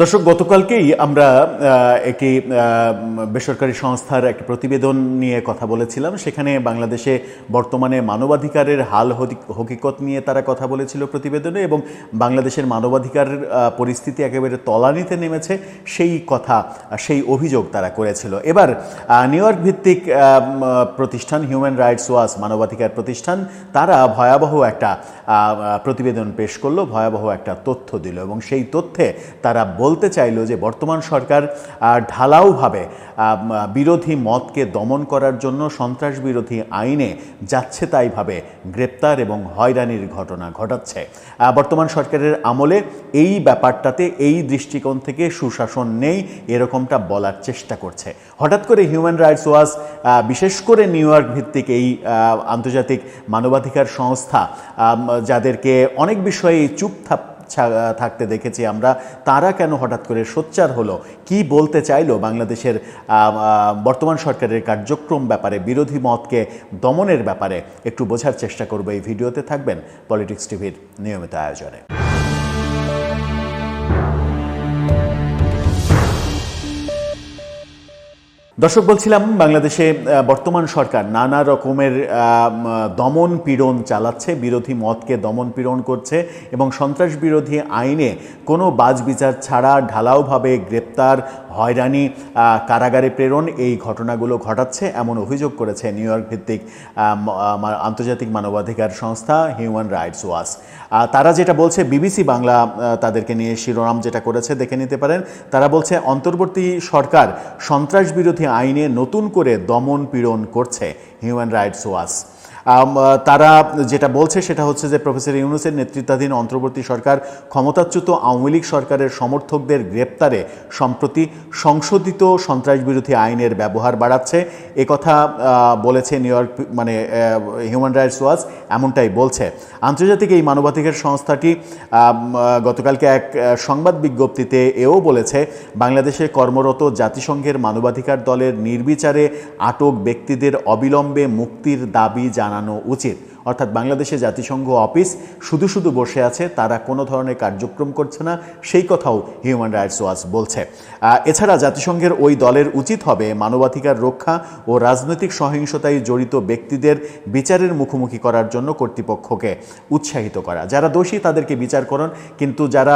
দর্শক, গতকালকেই আমরা একটি বেসরকারি সংস্থার একটি প্রতিবেদন নিয়ে কথা বলেছিলাম। সেখানে বাংলাদেশে বর্তমানে মানবাধিকারের হাল হকিকত নিয়ে তারা কথা বলেছিল প্রতিবেদনে এবং বাংলাদেশের মানবাধিকার পরিস্থিতি একেবারে তলানিতে নেমেছে সেই কথা, সেই অভিযোগ তারা করেছিল। এবার নিউ ভিত্তিক প্রতিষ্ঠান হিউম্যান রাইটস ওয়াচ, মানবাধিকার প্রতিষ্ঠান, তারা ভয়াবহ একটা প্রতিবেদন পেশ করল, ভয়াবহ একটা তথ্য দিল এবং সেই তথ্যে তারা বলতে চাইলো যে বর্তমান সরকার ঢালাওভাবে বিরোধী মতকে দমন করার জন্য সন্ত্রাস বিরোধী আইনে যাচ্ছে তাইভাবে গ্রেপ্তার এবং হয়রানির ঘটনা ঘটাচ্ছে। বর্তমান সরকারের আমলে এই ব্যাপারটাতে এই দৃষ্টিকোণ থেকে সুশাসন নেই, এরকমটা বলার চেষ্টা করছে। হঠাৎ করে হিউম্যান রাইটস ওয়াচ বিশেষ করে নিউ ইয়র্ক ভিত্তিক এই আন্তর্জাতিক মানবাধিকার সংস্থা যাদেরকে অনেক বিষয়ে চুপ থাপ থাকতে দেখেছি আমরা। তারা কেন হঠাৎ করে সোচ্চার হলো? কি বলতে চাইলো বাংলাদেশের বর্তমান সরকারের কার্যক্রম ব্যাপারে, বিরোধী মতকে দমনের ব্যাপারে? একটু বোঝার চেষ্টা করব এই ভিডিওতে। থাকবেন পলিটিক্স টিভির নিয়মিত আয়োজনে। দর্শক, বলছিলাম বাংলাদেশে বর্তমান সরকার নানা রকমের দমন পীড়ন চালাচ্ছে, বিরোধী মতকে দমন পীড়ন করছে এবং সন্ত্রাস বিরোধী আইনে কোনো বাজ বিচার ছাড়া ঢালাওভাবে গ্রেপ্তার, হয়রানি কারাগারে প্রেরণ এই ঘটনাগুলো ঘটাচ্ছে, এমন অভিযোগ করেছে নিউ ইয়র্ক ভিত্তিক আন্তর্জাতিক মানবাধিকার সংস্থা হিউম্যান রাইটস ওয়াচ। তারা যেটা বলছে, বিবিসি বাংলা তাদেরকে নিয়ে শিরোনাম যেটা করেছে, দেখে নিতে পারেন। তারা বলছে, অন্তর্বর্তী সরকার সন্ত্রাস বিরোধী আইনে নতুন করে দমন পীড়ন করছে হিউম্যান রাইটস ওয়াচ। তারা যেটা বলছে সেটা হচ্ছে যে প্রফেসর ইউনুসের নেতৃত্বাধীন অন্তর্বর্তী সরকার ক্ষমতাচ্যুত আওয়ামী লীগ সরকারের সমর্থকদের গ্রেপ্তারে সম্প্রতি সংশোধিত সন্ত্রাস বিরোধী আইনের ব্যবহার বাড়াচ্ছে। আহ, বলেছে নিউ ইয়র্ক মানে হিউম্যান রাইটস ওয়াচ এমনটাই বলছে। আন্তর্জাতিক এই মানবাধিকার সংস্থাটি গতকালকে এক সংবাদ বিজ্ঞপ্তিতে এও বলেছে বাংলাদেশে কর্মরত জাতিসংঘের মানবাধিকার দলের নির্বিচারে আটক ব্যক্তিদের অবিলম্বে মুক্তির দাবি জানানো উচিত অর্থাৎ বাংলাদেশে জাতিসংঘ অফিস শুধু শুধু বসে আছে, তারা কোনো ধরনের কার্যক্রম করছে না, সেই কথাও হিউম্যান রাইটস ওয়াচ বলছে। এছাড়া জাতিসংঘের ওই দলের উচিত হবে মানবাধিকার রক্ষা ও রাজনৈতিক সহিংসতায় জড়িত ব্যক্তিদের বিচারের মুখোমুখি করার জন্য কর্তৃপক্ষকে উৎসাহিত করা। যারা দোষী, তাদেরকে বিচার করুন, কিন্তু যারা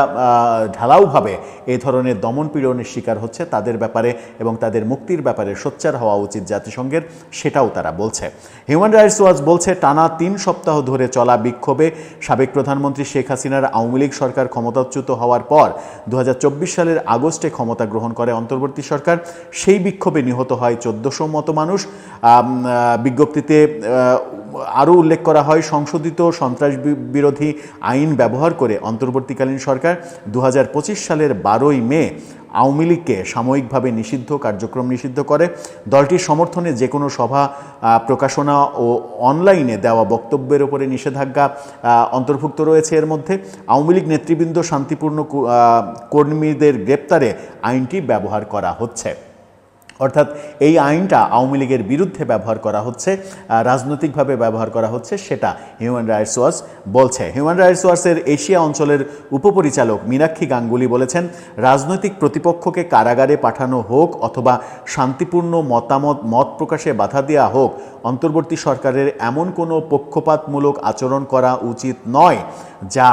ঢালাওভাবে এই ধরনের দমন পীড়নের শিকার হচ্ছে, তাদের ব্যাপারে এবং তাদের মুক্তির ব্যাপারে সোচ্চার হওয়া উচিত জাতিসংঘের, সেটাও তারা বলছে। হিউম্যান রাইটস ওয়াচ বলছে, টানা তিন সপ্তাহ ধরে চলা বিক্ষোভে সাবেক প্রধানমন্ত্রী শেখ হাসিনার আওয়ামী লীগ সরকার ক্ষমতাচ্যুত হওয়ার পর দু হাজার চব্বিশ সালের আগস্টে ক্ষমতা গ্রহণ করে অন্তর্বর্তী সরকার। সেই বিক্ষোভে নিহত হয় চোদ্দশো মতো মানুষ। বিজ্ঞপ্তিতে আরও উল্লেখ করা হয়, সংশোধিত সন্ত্রাস বিরোধী আইন ব্যবহার করে অন্তর্বর্তীকালীন সরকার দু হাজার পঁচিশ সালের বারোই মে আওয়ামী লীগকে সাময়িকভাবে নিষিদ্ধ, কার্যক্রম নিষিদ্ধ করে। দলটির সমর্থনে যে কোনো সভা প্রকাশনা ও অনলাইনে দেওয়া বক্তব্যের ওপরে নিষেধাজ্ঞা অন্তর্ভুক্ত রয়েছে এর মধ্যে। আওয়ামী লীগ নেতৃবৃন্দ শান্তিপূর্ণ কর্মীদের গ্রেপ্তারে আইনটি ব্যবহার করা হচ্ছে। অর্থাৎ এই আইনটা আওয়ামী লীগের বিরুদ্ধে ব্যবহার করা হচ্ছে রাজনৈতিকভাবে ব্যবহার করা হচ্ছে, সেটা হিউম্যান রাইটস ওয়াচ বলছে। হিউম্যান রাইটস ওয়াচের এশিয়া অঞ্চলের উপপরিচালক মীনাক্ষী গাঙ্গুলি বলেছেন, রাজনৈতিক প্রতিপক্ষকে কারাগারে পাঠানো হোক অথবা শান্তিপূর্ণ মতামত, মত প্রকাশে বাধা দেওয়া হোক, অন্তর্বর্তী সরকারের এমন কোনো পক্ষপাতমূলক আচরণ করা উচিত নয় যা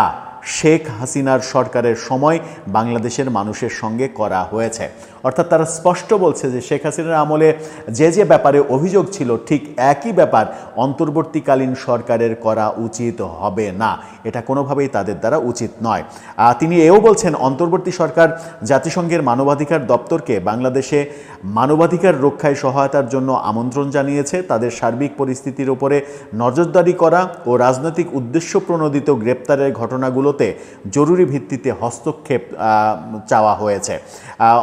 শেখ হাসিনার সরকারের সময় বাংলাদেশের মানুষের সঙ্গে করা হয়েছে। অর্থাৎ তারা স্পষ্ট বলছে যে শেখ হাসিনার আমলে যে যে ব্যাপারে অভিযোগ ছিল ঠিক একই ব্যাপার অন্তর্বর্তীকালীন সরকারের করা উচিত হবে না। এটা কোনোভাবেই তাদের দ্বারা উচিত নয়। তিনি এও বলছেন অন্তর্বর্তী সরকার জাতিসংঘের মানবাধিকার দপ্তরকে বাংলাদেশে মানবাধিকার রক্ষায় সহায়তার জন্য আমন্ত্রণ জানিয়েছে। তাদের সার্বিক পরিস্থিতির উপরে নজরদারি করা ও রাজনৈতিক উদ্দেশ্য প্রণোদিত গ্রেপ্তারের ঘটনাগুলোতে জরুরি ভিত্তিতে হস্তক্ষেপ চাওয়া হয়েছে। আহ,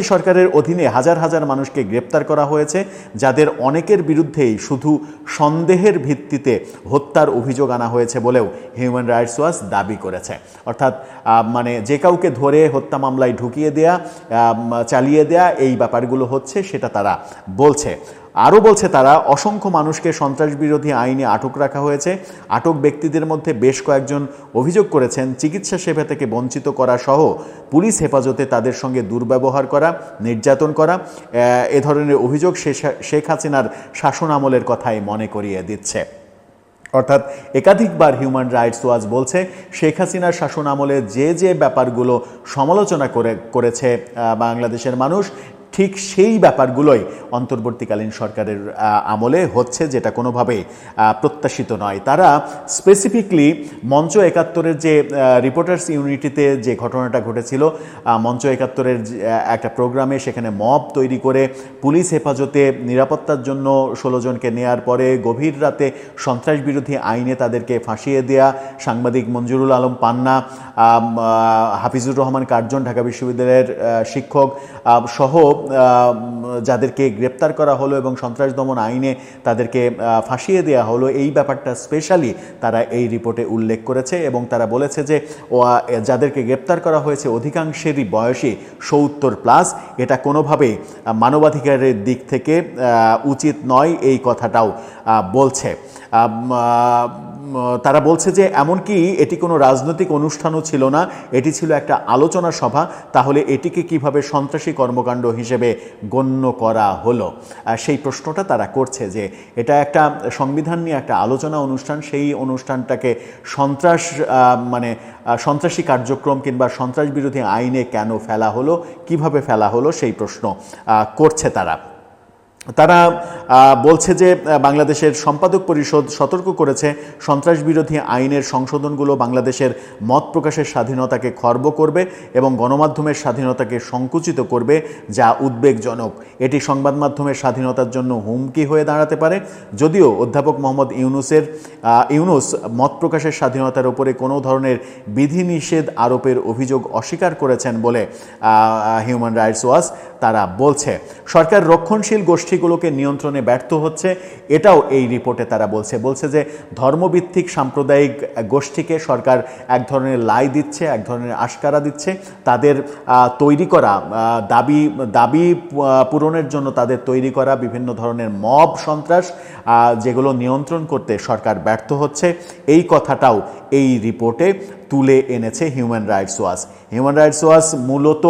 অন্তর্বর্তী সরকারের অধীনে হাজার হাজার মানুষকে গ্রেপ্তার করা হয়েছে, যাদের অনেকের বিরুদ্ধেই শুধু সন্দেহের ভিত্তিতে হত্যার অভিযোগ আনা হয়েছে বলেও হিউম্যান রাইটস ওয়াচ দাবি করেছে। অর্থাৎ মানে যে কাউকে ধরে হত্যা মামলায় ঢুকিয়ে দেয়া চালিয়ে দেয়া, এই ব্যাপারগুলো হচ্ছে, সেটা তারা বলছে। আরও বলছে তারা, অসংখ্য মানুষকে সন্ত্রাস বিরোধী আইনে আটক রাখা হয়েছে। আটক ব্যক্তিদের মধ্যে বেশ কয়েকজন অভিযোগ করেছেন, চিকিৎসা সেবা থেকে বঞ্চিত করা সহ পুলিশ হেফাজতে তাদের সঙ্গে দুর্ব্যবহার করা, নির্যাতন করা। এ ধরনের অভিযোগ শেখ হাসিনার শাসন আমলের কথাই মনে করিয়ে দিচ্ছে। অর্থাৎ একাধিকবার হিউম্যান রাইটস ওয়াচ বলছে, শেখ হাসিনার শাসন আমলে যে যে ব্যাপারগুলো সমালোচনা করে, করেছে বাংলাদেশের মানুষ ঠিক সেই ব্যাপারগুলোই অন্তর্বর্তীকালীন সরকারের আমলে হচ্ছে যেটা কোনোভাবে প্রত্যাশিত নয়। তারা স্পেসিফিকলি মঞ্চ একাত্তরের যে রিপোর্টার্স ইউনিটিতে যে ঘটনাটা ঘটেছিল মঞ্চ একাত্তরের একটা প্রোগ্রামে সেখানে মব তৈরি করে পুলিশ হেফাজতে নিরাপত্তার জন্য ষোলো জনকে নেয়ার পরে গভীর রাতে সন্ত্রাস বিরোধী আইনে তাদেরকে ফাঁসিয়ে দেয়া, সাংবাদিক মঞ্জুরুল আলম পান্না হাফিজুর রহমান কার্জন, ঢাকা বিশ্ববিদ্যালয়ের শিক্ষক সহ Um. যাদেরকে গ্রেপ্তার করা হলো এবং সন্ত্রাস দমন আইনে তাদেরকে ফাঁসিয়ে দেওয়া হলো এই ব্যাপারটা স্পেশালি তারা এই রিপোর্টে উল্লেখ করেছে এবং তারা বলেছে যে যাদেরকে গ্রেপ্তার করা হয়েছে অধিকাংশেরই বয়সী সত্তর প্লাস এটা কোনোভাবেই আহ, মানবাধিকারের দিক থেকে উচিত নয় এই কথাটাও বলছে। তারা বলছে যে এমনকি এটি কোনো রাজনৈতিক অনুষ্ঠানও ছিল না এটি ছিল একটা আলোচনা সভা তাহলে এটিকে কীভাবে সন্ত্রাসী কর্মকাণ্ড হিসেবে গণ্য করা হলো। সেই প্রশ্নটা তারা করছে যে এটা একটা সংবিধান নিয়ে একটা আলোচনা অনুষ্ঠান, সেই অনুষ্ঠানটাকে সন্ত্রাস মানে সন্ত্রাসী কার্যক্রম কিংবা সন্ত্রাস বিরোধী আইনে কেন ফেলা হলো, কীভাবে ফেলা হলো সেই প্রশ্ন করছে তারা। তারা বলছে যে বাংলাদেশের সম্পাদক পরিষদ সতর্ক করেছে সন্ত্রাস বিরোধী আইনের সংশোধনগুলো বাংলাদেশের মত প্রকাশের স্বাধীনতাকে খর্ব করবে এবং গণমাধ্যমের স্বাধীনতাকে সংকুচিত করবে, যা উদ্বেগজনক। এটি সংবাদ মাধ্যমের স্বাধীনতার জন্য হুমকি হয়ে দাঁড়াতে পারে। যদিও অধ্যাপক মোহাম্মদ ইউনুসের ইউনুস মত প্রকাশের স্বাধীনতার উপরে কোনো ধরনের বিধিনিষেধ আরোপের অভিযোগ অস্বীকার করেছেন বলে হিউম্যান রাইটস ওয়াচ তারা বলছে। সরকার রক্ষণশীল গোষ্ঠীগুলোকে নিয়ন্ত্রণে ব্যর্থ হচ্ছে, এটাও এই রিপোর্টে তারা বলছে। বলছে যে ধর্মভিত্তিক সাম্প্রদায়িক গোষ্ঠীকে সরকার এক ধরনের লাই দিচ্ছে, এক ধরনের আশকারা দিচ্ছে। তাদের তৈরি করা দাবি দাবি পূরণের জন্য তাদের তৈরি করা বিভিন্ন ধরনের মব সন্ত্রাস যেগুলো নিয়ন্ত্রণ করতে সরকার ব্যর্থ হচ্ছে। এই কথাটাও এই রিপোর্টে তুলে এনেছে Human Rights Watch Human Rights Watch মূলত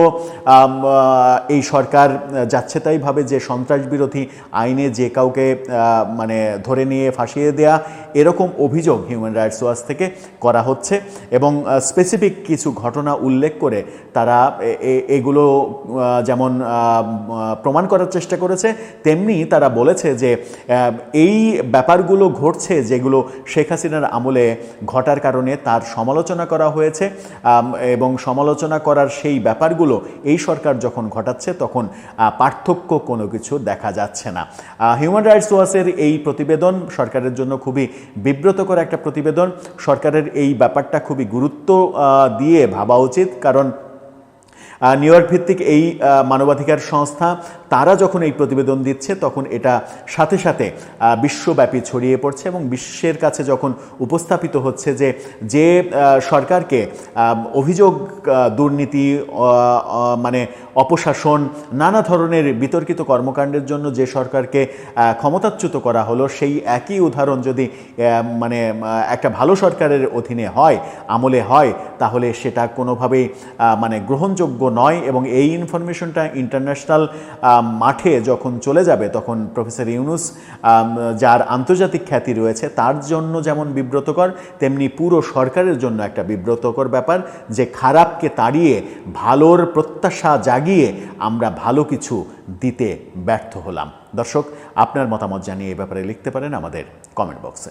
এই সরকার যাচ্ছে তাই ভাবে যে সন্ত্রাস বিরোধী আইনে যে কাউকে মানে ধরে নিয়ে ফাঁসিয়ে দেয়া, এরকম অভিযোগ হিউম্যান রাইটস ওয়াচ থেকে করা হচ্ছে এবং স্পেসিফিক কিছু ঘটনা উল্লেখ করে তারা এগুলো যেমন প্রমাণ করার চেষ্টা করেছে, তেমনি তারা বলেছে যে এই ব্যাপারগুলো ঘটছে যেগুলো শেখ হাসিনার আমলে ঘটার কারণে তার সমালোচনা করা হয়েছে এবং সমালোচনা করার সেই ব্যাপারগুলো এই সরকার যখন ঘটাচ্ছে তখন পার্থক্য কোনো কিছু দেখা যাচ্ছে না। হিউম্যান রাইটস ওয়াচের এই প্রতিবেদন সরকারের জন্য খুবই বিব্রতকর একটা প্রতিবেদন। সরকারের এই ব্যাপারটা খুবই গুরুত্ব দিয়ে ভাবা উচিত, কারণ নিউ ইয়র্ক ভিত্তিক এই মানবাধিকার সংস্থা, তারা যখন এই প্রতিবেদন দিচ্ছে, তখন এটা সাথে সাথে বিশ্বব্যাপী ছড়িয়ে পড়ছে এবং বিশ্বের কাছে যখন উপস্থাপিত হচ্ছে যে যে সরকারকে অভিযোগ দুর্নীতি মানে অপশাসন, নানা ধরনের বিতর্কিত কর্মকাণ্ডের জন্য যে সরকারকে ক্ষমতাচ্যুত করা হলো, সেই একই উদাহরণ যদি মানে একটা ভালো সরকারের অধীনে হয়, আমলে হয়, তাহলে সেটা কোনোভাবেই মানে গ্রহণযোগ্য নয় এবং এই ইনফরমেশনটা ইন্টারন্যাশনাল মাঠে যখন চলে যাবে, তখন প্রফেসর ইউনুস যার আন্তর্জাতিক খ্যাতি রয়েছে, তার জন্য যেমন বিব্রতকর, তেমনি পুরো সরকারের জন্য একটা বিব্রতকর ব্যাপার যে খারাপকে তাড়িয়ে, ভালোর প্রত্যাশা জাগিয়ে আমরা ভালো কিছু দিতে ব্যর্থ হলাম। দর্শক, আপনার মতামত জানিয়ে এ ব্যাপারে লিখতে পারেন আমাদের কমেন্ট বক্সে